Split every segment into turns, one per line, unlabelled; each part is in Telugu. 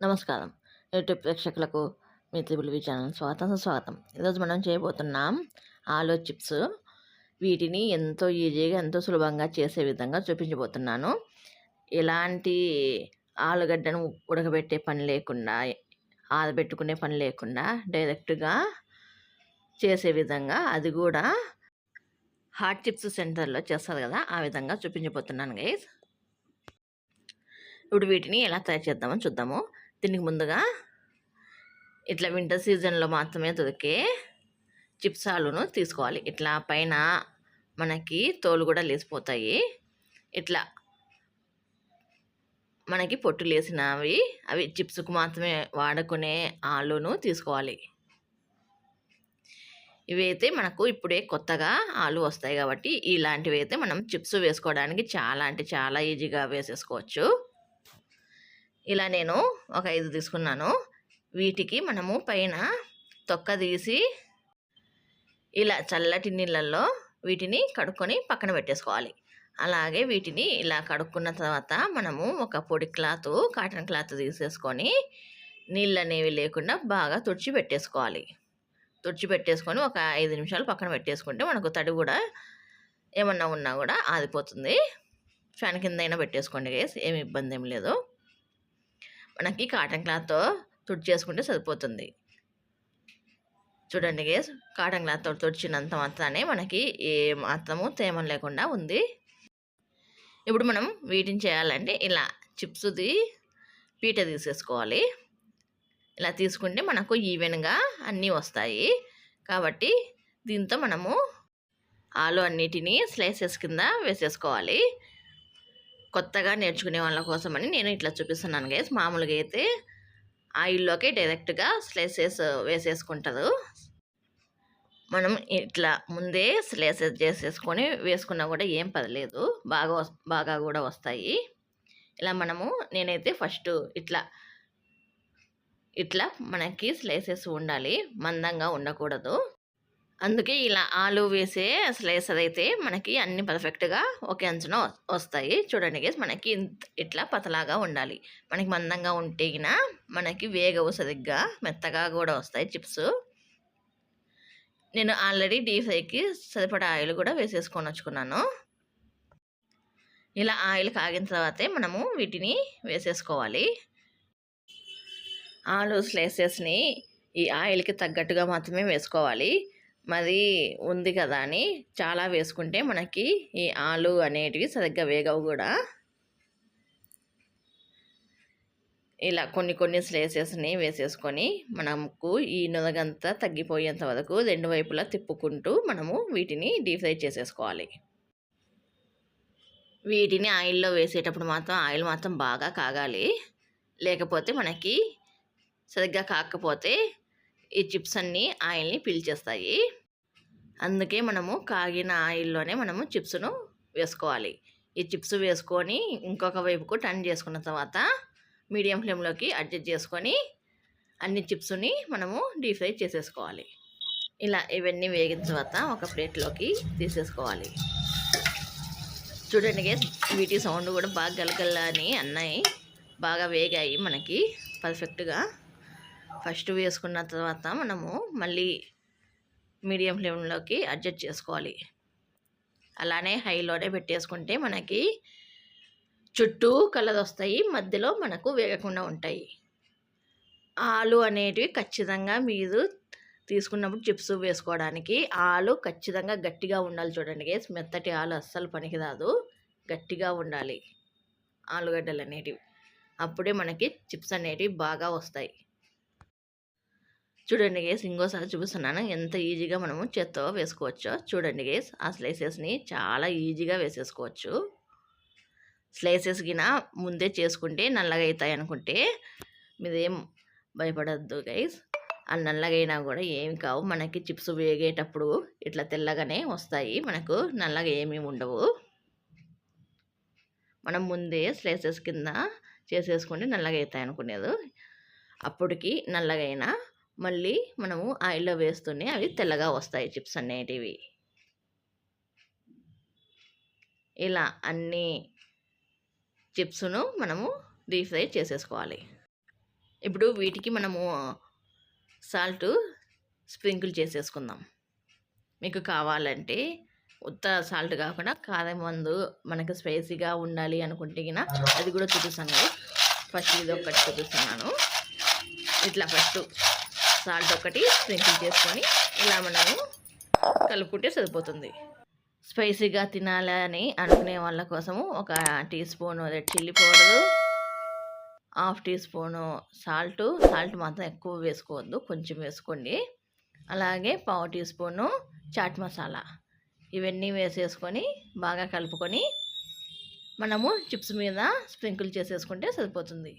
నమస్కారం. యూట్యూబ్ ప్రేక్షకులకు మీ త్రిబుల్ ఛానల్ స్వాగతం స్వాగతం ఈరోజు మనం చేయబోతున్నాం ఆలో చిప్స్. వీటిని ఎంతో ఈజీగా ఎంతో సులభంగా చేసే విధంగా చూపించబోతున్నాను. ఎలాంటి ఆలుగడ్డను ఉడకబెట్టే పని లేకుండా ఆరబెట్టుకునే పని లేకుండా డైరెక్ట్గా చేసే విధంగా అది కూడా హాట్ చిప్స్ సెంటర్లో చేస్తారు కదా ఆ విధంగా చూపించబోతున్నాను గైస్. ఇప్పుడు వీటిని ఎలా తయారు చేద్దామో చూద్దాము. దీనికి ముందుగా ఇట్లా వింటర్ సీజన్లో మాత్రమే దొరికే చిప్స్ ఆలును తీసుకోవాలి. ఇట్లా పైన మనకి తోలు కూడా లేసిపోతాయి. ఇట్లా మనకి పొట్టు లేసినవి అవి చిప్స్కు మాత్రమే వాడుకునే ఆలును తీసుకోవాలి. ఇవైతే మనకు ఇప్పుడే కొత్తగా ఆలు వస్తాయి కాబట్టి ఇలాంటివి అయితే మనం చిప్స్ వేసుకోవడానికి చాలా అంటే చాలా ఈజీగా వేసేసుకోవచ్చు. ఇలా నేను ఒక ఐదు తీసుకున్నాను. వీటికి మనము పైన తొక్క తీసి ఇలా చల్లటి నీళ్ళల్లో వీటిని కడుక్కొని పక్కన పెట్టేసుకోవాలి. అలాగే వీటిని ఇలా కడుక్కున్న తర్వాత మనము ఒక పొడి క్లాత్ కాటన్ క్లాత్ తీసేసుకొని నీళ్ళు అనేవి లేకుండా బాగా తుడిచి పెట్టేసుకోవాలి. తుడిచి పెట్టేసుకొని ఒక ఐదు నిమిషాలు పక్కన పెట్టేసుకుంటే మనకు తడి కూడా ఏమన్నా ఉన్నా కూడా ఆదిపోతుంది ఫ్యాన్ కింద అయినా పెట్టేసుకోండి గేస్ ఏమి ఇబ్బంది ఏం లేదు. మనకి కాటన్ క్లాత్తో తుడి చేసుకుంటే సరిపోతుంది. చూడండి గేస్ కాటన్ క్లాత్తో తుడిచినంత మాత్రానే మనకి ఏ మాత్రము తేమ లేకుండా ఉంది. ఇప్పుడు మనం వీటిని చేయాలంటే ఇలా చిప్స్ది పీట తీసేసుకోవాలి. ఇలా తీసుకుంటే మనకు ఈవెన్గా అన్నీ వస్తాయి. కాబట్టి దీంతో మనము ఆలు అన్నిటినీ స్లైసెస్ కింద వేసేసుకోవాలి. కొత్తగా నేర్చుకునే వాళ్ళ కోసమని నేను ఇట్లా చూపిస్తున్నాను గైస్ మామూలుగా అయితే ఆయిల్లోకి డైరెక్ట్గా స్లైసెస్ వేసేసుకుంటారు. మనం ఇట్లా ముందే స్లైసెస్ చేసేసుకొని వేసుకున్నా కూడా ఏం పర్లేదు. బాగా బాగా కూడా వస్తాయి. ఇలా మనము నేనైతే ఫస్ట్ ఇట్లా ఇట్లా మనకి స్లైసెస్ ఉండాలి. మందంగా ఉండకూడదు. అందుకే ఇలా ఆలు వేసే స్లైసర్ అయితే మనకి అన్ని పర్ఫెక్ట్గా ఒకే అంచున వస్తాయి. చూడండి గేస్ మనకి ఇట్లా పతలాగా ఉండాలి. మనకి మందంగా ఉంటేగిన మనకి వేగవు సరిగ్గా మెత్తగా కూడా వస్తాయి చిప్స్ నేను ఆల్రెడీ డీప్ ఫ్రైకి సరిపడా ఆయిల్ కూడా వేసేసుకొని వచ్చుకున్నాను. ఇలా ఆయిల్ కాగిన తర్వాతే మనము వీటిని వేసేసుకోవాలి. ఆలు స్లైసెస్ని ఈ ఆయిల్కి తగ్గట్టుగా మాత్రమే వేసుకోవాలి. మరి ఉంది కదా అని చాలా వేసుకుంటే మనకి ఈ ఆలు అనేటివి సరిగ్గా వేగవు కూడా. ఇలా కొన్ని కొన్ని స్లేసెస్ని వేసేసుకొని మనకు ఈ నురగంతా తగ్గిపోయేంత వరకు రెండు వైపులా తిప్పుకుంటూ మనము వీటిని డీప్ ఫ్రై చేసేసుకోవాలి. వీటిని ఆయిల్లో వేసేటప్పుడు మాత్రం ఆయిల్ మాత్రం బాగా కాగాలి. లేకపోతే మనకి సరిగ్గా కాకపోతే ఈ చిప్స్ అన్నీ ఆయిల్ని పీల్చేస్తాయి. అందుకే మనము కాగిన ఆయిల్లోనే మనము చిప్స్ను వేసుకోవాలి. ఈ చిప్స్ వేసుకొని ఇంకొక వైపుకు టర్న్ చేసుకున్న తర్వాత మీడియం ఫ్లేమ్లోకి అడ్జస్ట్ చేసుకొని అన్ని చిప్స్ని మనము డీప్ ఫ్రై చేసేసుకోవాలి. ఇలా ఇవన్నీ వేగిన తర్వాత ఒక ప్లేట్లోకి తీసేసుకోవాలి. చూడండి వీటి సౌండ్ కూడా బాగా గలగల అని అన్నాయి. బాగా వేగాయి మనకి పర్ఫెక్ట్గా. ఫస్ట్ వేసుకున్న తర్వాత మనము మళ్ళీ మీడియం ఫ్లేమ్లోకి అడ్జస్ట్ చేసుకోవాలి. అలానే హైలోనే పెట్టేసుకుంటే మనకి చుట్టూ కలర్ వస్తాయి మధ్యలో మనకు వేగకుండా ఉంటాయి. ఆలు అనేటివి ఖచ్చితంగా మీరు తీసుకున్నప్పుడు చిప్స్ వేసుకోవడానికి ఆలు ఖచ్చితంగా గట్టిగా ఉండాలి చూడండి మెత్తటి ఆలు అస్సలు పనికిరాదు. గట్టిగా ఉండాలి. ఆలుగడ్డలు అనేటివి. అప్పుడే మనకి చిప్స్ అనేటివి బాగా వస్తాయి. చూడండి గేస్ ఇంకోసారి చూపిస్తున్నాను. ఎంత ఈజీగా మనము చేత్తో వేసుకోవచ్చో. చూడండి గేస్ ఆ స్లైసెస్ని చాలా ఈజీగా వేసేసుకోవచ్చు. స్లైసెస్ గిన ముందే చేసుకుంటే నల్లగా అవుతాయి అనుకుంటే మీదేం భయపడద్దు గైస్ ఆ నల్లగైనా కూడా ఏమి కావు. మనకి చిప్స్ వేగేటప్పుడు ఇట్లా తెల్లగానే వస్తాయి. మనకు నల్లగా ఏమీ ఉండవు. మనం ముందే స్లైసెస్ కింద చేసేసుకుంటే నల్లగా అవుతాయి అనుకునేది. అప్పటికి నల్లగైనా మళ్ళీ మనము ఆయిల్లో వేస్తూనే అవి తెల్లగా వస్తాయి చిప్స్ అనేటివి. ఇలా అన్ని చిప్స్ను మనము డీప్ ఫ్రై చేసేసుకోవాలి. ఇప్పుడు వీటికి మనము సాల్ట్ స్ప్రింకిల్ చేసేసుకుందాం. మీకు కావాలంటే ఉత్త సాల్ట్ కాకుండా కారం మందు మనకు స్పైసీగా ఉండాలి అనుకుంటే అది కూడా చూపిస్తాను. ఫస్ట్ ఇది ఒకటి చూపిస్తున్నాను. ఇట్లా ఫస్ట్ సాల్ట్ ఒకటి స్ప్రింకిల్ చేసుకొని ఇలా మనము కలుపుకుంటే సరిపోతుంది. స్పైసీగా తినాలని అనుకునే వాళ్ళ కోసము ఒక teaspoon red chilli powder half teaspoon salt. Salt మాత్రం ఎక్కువ వేసుకోవద్దు కొంచెం వేసుకోండి. అలాగే పావు టీ స్పూను చాట్ మసాలా. ఇవన్నీ వేసేసుకొని బాగా కలుపుకొని మనము చిప్స్ మీద స్ప్రింకిల్ చేసేసుకుంటే సరిపోతుంది.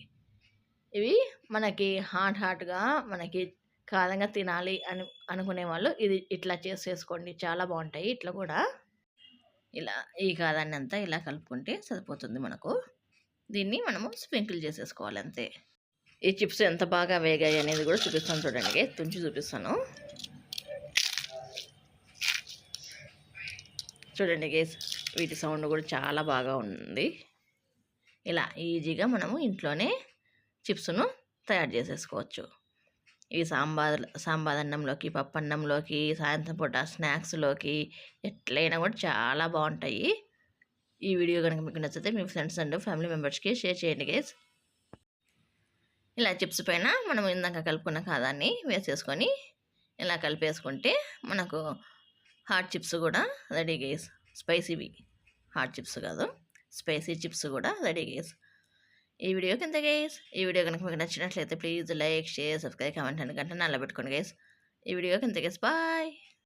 ఇవి మనకి హాట్ హాట్గా మనకి కారంగా తినాలి అని అనుకునే వాళ్ళు ఇది ఇట్లా చేసేసుకోండి చాలా బాగుంటాయి. ఇట్లా కూడా ఇలా ఈ కారాన్ని అంతా ఇలా కలుపుకుంటే సరిపోతుంది మనకు. దీన్ని మనము స్ప్రింకిల్ చేసేసుకోవాలి అంతే. ఈ చిప్స్ ఎంత బాగా వేగాయి అనేది కూడా చూపిస్తాను చూడండి. తుంచి చూపిస్తాను. చూడండి గేస్ వీటి సౌండ్ కూడా చాలా బాగా ఉంది. ఇలా ఈజీగా మనము ఇంట్లోనే చిప్స్ను తయారు చేసేసుకోవచ్చు. ఈ సాంబార్ సాంబార్ అన్నంలోకి పప్పు అన్నంలోకి సాయంత్రం పూట స్నాక్స్లోకి ఎట్లయినా కూడా చాలా బాగుంటాయి. ఈ వీడియో కనుక మీకు నచ్చితే మీ ఫ్రెండ్స్ అండ్ ఫ్యామిలీ మెంబర్స్కి షేర్ చేయండి గైస్. ఇలా చిప్స్ పైన మనం ఇందాక కలుపుకున్న కాదాన్ని వేసేసుకొని ఇలా కలిపేసుకుంటే మనకు హాట్ చిప్స్ కూడా రెడీ గేస్. స్పైసీవి హాట్ చిప్స్ కాదు. స్పైసీ చిప్స్ కూడా రెడీ గేస్. ఈ వీడియో కింద గైస్ ఈ వీడియో కనుక మీకు నచ్చినట్లయితే please like share subscribe comment అని గంట నల్లబెట్టుకోండి గైస్ ఈ వీడియో కింద గైస్ బాయ్